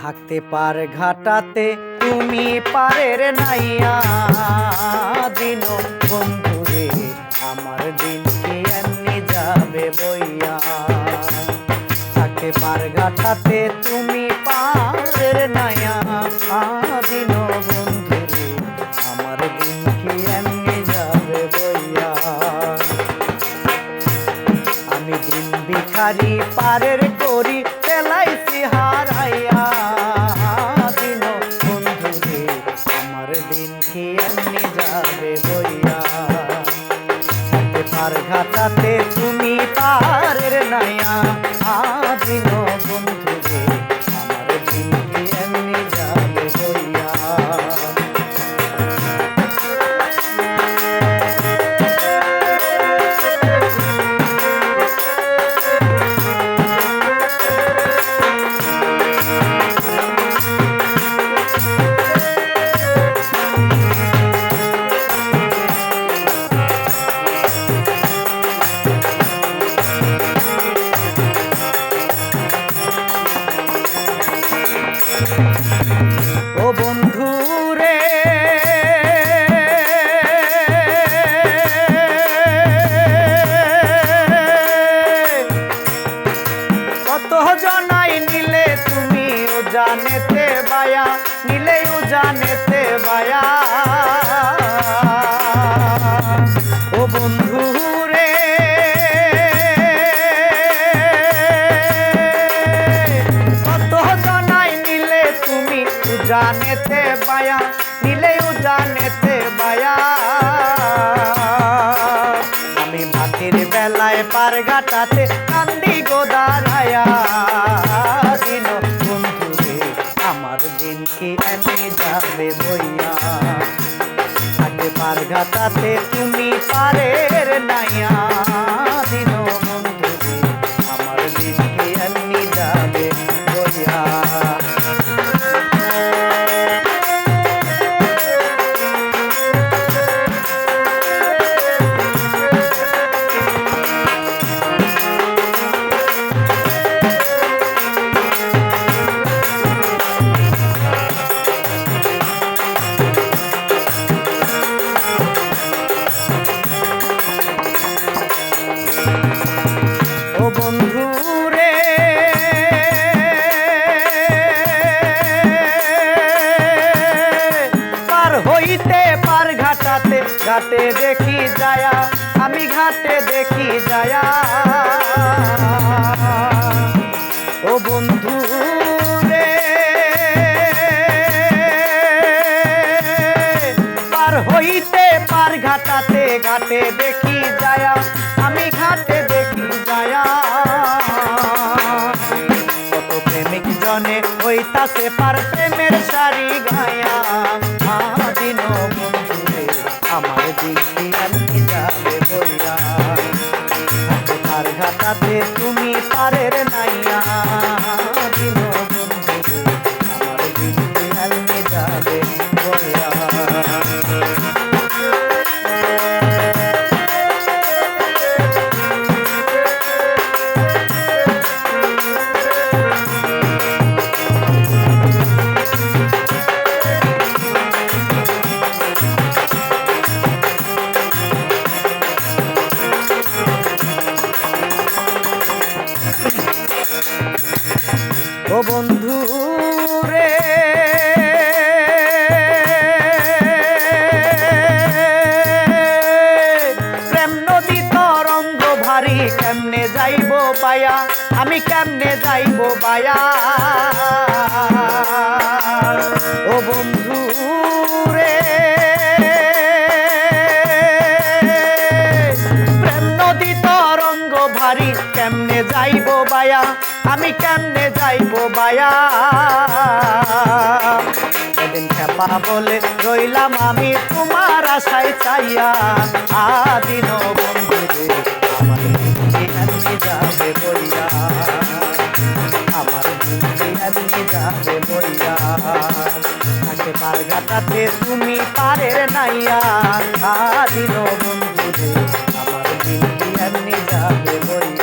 থাকতে পার ঘাটাতে, তুমি পারের নাইয়া। দিন বন্ধুরে আমার দিন কি এমনি যাবে বইয়া? থাকতে পার ঘাটাতে, তুমি পারের নাইয়া। দিন বন্ধুরে আমার দিন কি এমনি যাবে বইয়া? আমি দিন ভিখারি পারের পার ঘাটাতে তুমি পারের নাইয়া দিন ও বন্ধু রে। নিলে তুমি ও জানেতে বায়া নিলে ও জানেতে তুমি উজানেতে বায়া নিলে উজানেতে বায়া আমি ভাতের বেলায় পার ঘাটাতে কান্দি গোদারায়া দিন বন্ধুরে, আমার দিন কি এনে যাবে বইয়া। আগে পার ঘাটাতে তুমি পারের নাইয়া। ঘাটে দেখি যায়া, আমি ঘাটে দেখি যায়া। ও বন্ধু রে, পার হইতে পার ঘাটাতে ঘাটে দেখি যায়া, আমি ঘাটে দেখি যায়া। কত প্রেমিক জনে হইতাছে পার প্রেমের শাড়ি দিদি আমি বইয়া বন্ধু রে প্রেম নদী তরঙ্গ ভারী, কেমনে যাইব বায়া আমি কেমনে যাইব বায়া ও বন্ধু রে, প্রেম নদী তরঙ্গ ভারী, কেমনে যাইব বায়া আমি কেমনে যাইব বায়া সেদিন খেপা বলে রইলাম আমি তোমার আশায় চাইয়া। আদিন বন্ধু রে আমার যাবে বইয়া আমার যাবে বইয়া থাকে পার গাটাতে তুমি পারের নাইয়া। আদিন বন্ধু রে আমার যাবে বইয়া